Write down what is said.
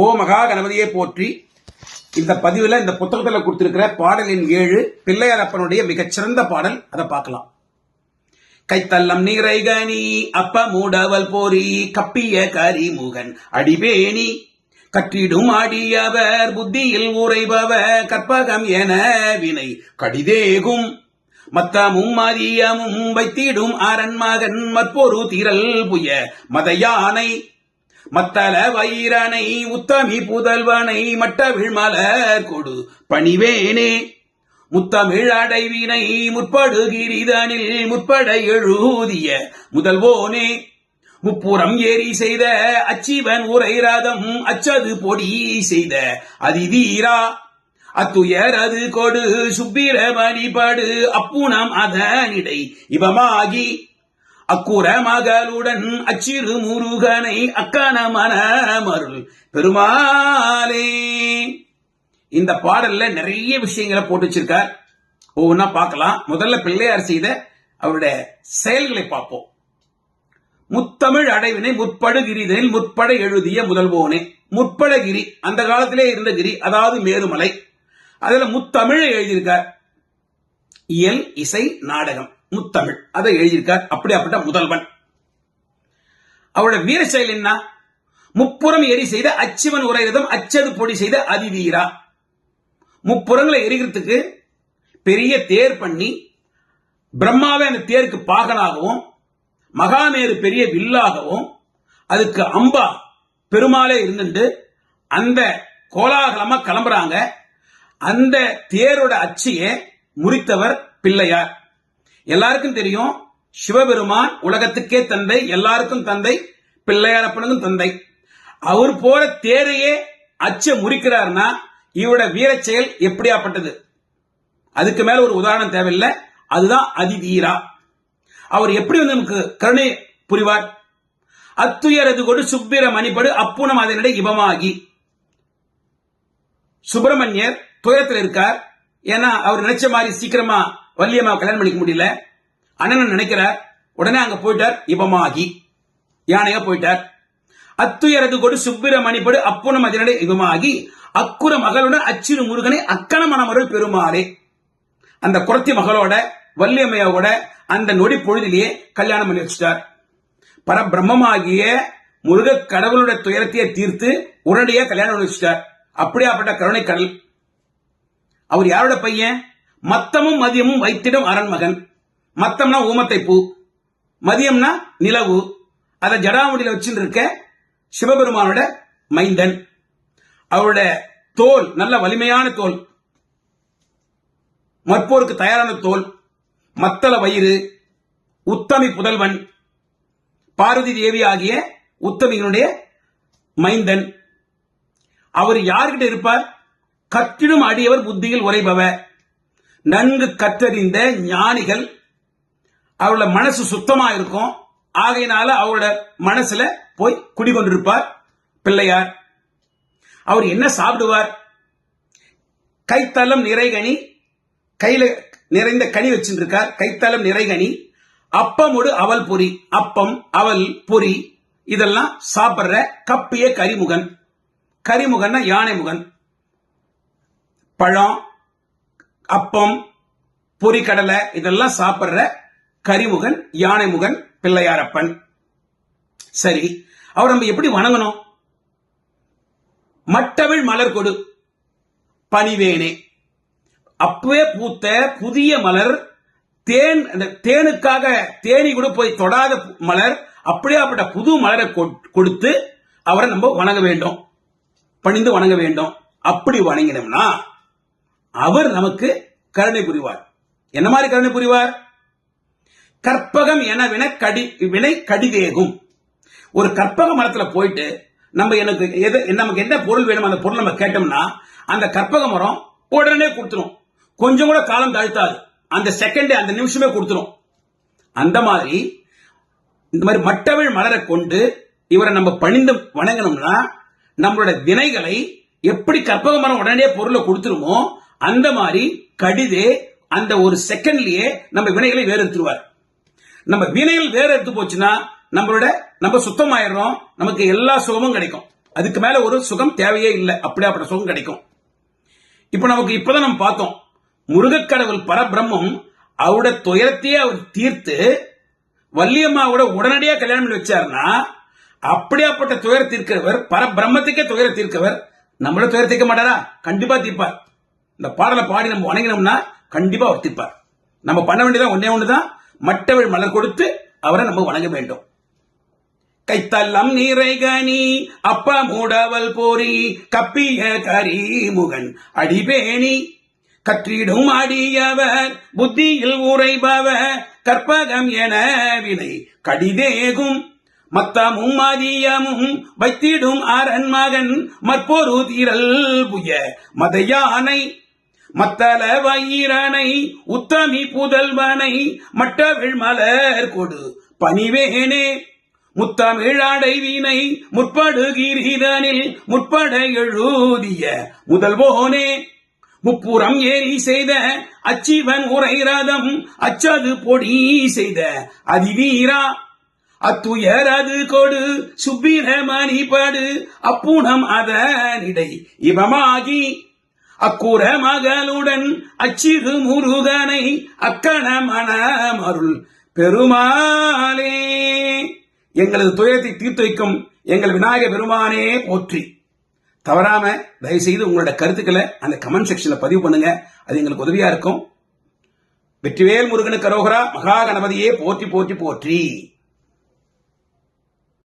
ஓ மகா கணபதியை போற்றி இந்த பதிவில் இந்த புத்தகத்தில் கொடுத்திருக்கிற பாடலின் ஏழு பிள்ளையாரப்பனுடைய மிகச்சிறந்த பாடல் அதை பார்க்கலாம். கைத்தல்லம் நீரைகனி அப்ப மூடவல் போரி கப்பிய கரிமுகன் அடிபேணி கற்றிடும் ஆடியவர் புத்தியில் உரைபவர் கற்பகம் என வினை கடிதேகும். மத்தமும் மதியமும் வைத்திடும் அரண்மகன் மற்பொரு திரள் புய மதையானை மத்தல வைரனை உத்தமி புதல்வனை மட்டவிழ் மலர் கொடு பணிவேனே. முத்தமிழ் அடைவினை முற்படுகிரிதனில் முற்பட எழுதிய முதல்வோனே. முப்புறம் ஏறி செய்த அச்சிவன் உரை ரதம் அச்சது பொடி செய்த அதிதீரா. அத்துயர் அது கொடு சுப்பிரமணி படு அப்புணம் அதனிடை இவமாகி. அக்குற மகளுடன் அச்சிறு முருகனை அக்கணமன மருள் பெருமாளே. இந்த பாடல்ல நிறைய விஷயங்களை போட்டு வச்சிருக்கார். ஒவ்வொன்னா பார்க்கலாம். முதல்ல பிள்ளையார் செய்த அவருடைய செயல்களை பார்ப்போம். முத்தமிழ் அடைவினை முற்படுகிரிதனில் முற்பட எழுதிய முதல்வோனே. முற்படகிரி அந்த காலத்திலே இருந்த கிரி அதாவது மேருமலை அதுல முத்தமிழை எழுதியிருக்கார். இயல் இசை நாடகம். முத்தமிழ். அதை எழுதியிருக்கார் அப்படியாப்பட்ட முதல்வன். அவருடைய வீர செயல் என்ன? முப்புறம் எரி செய்த அச்சிவன் உரைரதம் அச்சது பொடி செய்த அதிவீரா. முப்புறங்களை எரிகிறதுக்கு பெரிய தேர் பண்ணி பிரம்மாவே அந்த தேருக்கு பாகனாகவும் மகாமேரு பெரிய வில்லாகவும் அதுக்கு அம்பா பெருமாளே இருந்துட்டு அந்த கோலாகலமா கிளம்புறாங்க. அந்த தேரோட அச்சியை முறித்தவர் பிள்ளையார். எல்லாருக்கும் தெரியும் சிவபெருமான் உலகத்துக்கே தந்தை எல்லாருக்கும் தந்தை பிள்ளையாரப்பனுக்கும் தந்தை. அவர் போற தேரையே அச்ச முறிக்கிறார்னா இவரோட வீரச் செயல் எப்படியாப்பட்டது? அதுக்கு மேல ஒரு உதாரணம் தேவையில்லை. அதுதான் அதிதீரா. அவர் எப்படி வந்து நமக்கு கருணை புரிவார்? அத்துயரது கொடு சுப்பிர மணிபடு அப்புணம் அதனிட இபமாகி. சுப்பிரமணியர் துயரத்தில் இருக்கார். ஏன்னா அவர் நினைச்ச மாதிரி சீக்கிரமா வள்ளியம்மா கல்யாணம் பண்ணிக்க முடியல. அண்ணன் நினைக்கிறார் உடனே அங்க போயிட்டார் யுபமாகி யானையா போயிட்டார். அத்துயரது கொடு சுப்பிரமணிபடு அப்புணம் அதனிட யுகமாகி அக்குற மகளுடன் அச்சிறு முருகனை அக்கண மணமருள் பெருமாளே அந்த குரத்தி மகளோட வள்ளியம்மையோட அந்த நொடி பொழுதிலேயே கல்யாணம் பண்ணி வச்சுட்டார். பரபிரம்மமாகிய முருக கடவுளுடைய துயரத்தையே தீர்த்து உடனடியாக கல்யாணம் பண்ணி வச்சுட்டார். அப்படியாப்பட்ட கருணை கடல் அவர் யாரோட பையன்? மத்தமும் மதியமும் வைத்திடும் அரண்மகன். மத்தம்னா ஊமத்தை பூ மதியம்னா நிலவு. அதை ஜடாமுடியில வச்சுட்டு இருக்க சிவபெருமானோட மைந்தன். அவரோட தோல் நல்ல வலிமையான தோல். மற்போருக்கு தயாரான தோல். மத்தள வயிறு. உத்தமி புதல்வன். பார்வதி தேவி ஆகிய உத்தமியினுடைய மைந்தன். அவர் யார்கிட்ட இருப்பார்? கற்றிடும் அடியவர் புத்தியில் உரைபவர் நன்கு கற்றறிந்த ஞானிகள் அவரோட மனசு சுத்தமா இருக்கும் ஆகையினால அவரோட மனசுல போய் குடிகொண்டிருப்பார். பிள்ளையார் அவர் என்ன சாப்பிடுவார்? கைத்தளம் நிறைகனி கையில நிறைந்த கனி வச்சுருக்கார் கைத்தளம் நிறைகனி அப்பமோடு அவல் பொறி அப்பம் அவல் பொரி இதெல்லாம் சாப்பிடுற கப்பிய கரிமுகன். கரிமுகன்னா யானை முகன் பழம் அப்பம் பொரி கடலை இதெல்லாம் சாப்பிடுற கரிமுகன் யானை முகன் பிள்ளையாரப்பன். சரி அவர் நம்ம எப்படி வணங்கணும்? மட்டவிழ் மலர் கொடு. பனிவேனே அப்பவே பூத்த புதிய மலர் தேன் அந்த தேனுக்காக தேனி கூட போய் தொடாத மலர் அப்படியாப்பட்ட புது மலரை கொடுத்து அவரை நம்ம வணங்க வேண்டும். பணிந்து வணங்க வேண்டும். அப்படி வணங்கினோம்னா அவர் நமக்கு கருணை புரிவார். என்ன மாதிரி கருணை புரிவார்? கற்பகம் என வின கடி வினை கடிதேகும் ஒரு கற்பக மரத்துல போயிட்டு நம்ம எனக்கு எது நமக்கு என்ன பொருள் வேணும் அந்த பொருள் நம்ம கேட்டோம்னா அந்த கற்பக மரம் உடனே கொடுத்துரும். கொஞ்சம் கூட காலம் தாழ்த்தாது. அந்த செகண்டே அந்த நிமிஷமே கொடுத்துரும். அந்த மாதிரி இந்த மாதிரி மட்டவிழ் மலரை கொண்டு இவரை நம்ம பணிந்து வணங்கணும்னா நம்மளோட வினைகளை எப்படி கற்பக மரம் உடனே பொருளை கொடுத்துருமோ அந்த மாதிரி கடிதே அந்த ஒரு செகண்ட்லயே நம்ம வினைகளை வேறு எடுத்துருவார் நம்ம வினைகள் வேற எடுத்து போச்சுன்னா நம்மளோட நம்ம சுத்தமாயிடுறோம். நமக்கு எல்லா சுகமும் கிடைக்கும். அதுக்கு மேல ஒரு சுகம் தேவையே இல்லை. அப்படியாப்பட்ட சுகம் கிடைக்கும். இப்ப நமக்கு இப்பதான் நம்ம பார்த்தோம். முருகக்கடவுள் பரபிரம்மம் அவரோட துயரத்தையே அவர் தீர்த்து வள்ளியம்மாவோட உடனடியா கல்யாணம் பண்ணி வச்சாருன்னா அப்படியாப்பட்ட துயர தீர்க்கிறவர் பரபிரம்மத்துக்கே துயர தீர்க்கவர் நம்மளோட துயர தீர்க்க மாட்டாரா? கண்டிப்பா தீர்ப்பார். இந்த பாடலை பாடி நம்ம வணங்கினோம்னா கண்டிப்பா வர்த்திப்பார். நம்ம பண்ண வேண்டியதான் ஒன்னே ஒண்ணுதான். மட்டவள் மலர் கொடுத்து அவரை நம்ம வணங்க வேண்டும். கைத்தல்லம் நீரைகனி அப்ப மூடவல் போரி கப்பிய கரிமுகன் அடிபேணி. கற்றிடும் அடியவர் புத்தியில் உரைபவர் கற்பகம் என வினை கடிதேகும். மத்தமும் மதியமும் வைத்திடும் அரண் மகன் மற்பொரு தீரல் புய மதையானை. மத்தல வயிறனை உத்தமி புதல்வனை மட்டவிழ் மலர் கொடு. பணிவேனே முத்தமிழ் அடைவினை முற்படுகிறீதனில் முற்பட எழுதிய முதல்வோனே. முப்புறம் ஏறி செய்த அச்சிவன் உரை ரதம் அச்சது பொடி செய்த அதிவீரா. அத்துயர் அது கொடு சுப்பிரமணி படு அப்புணம் அதனிடை இவமாகி அக்குற மகளுடன் அச்சிறு முருகனை அக்கண அருள் பெருமாளே. எங்களது துயரத்தை தீர்த்து வைக்கும் எங்கள் விநாயக பெருமானே போற்றி. தவறாம தயவு செய்து உங்களோட கருத்துக்களை அந்த கமெண்ட் செக்ஷன்ல பதிவு பண்ணுங்க. அது எங்களுக்கு உதவியா இருக்கும். வெற்றிவேல் முருகனுக்கு கரோகரா மகா கணபதியே போற்றி போற்றி போற்றி.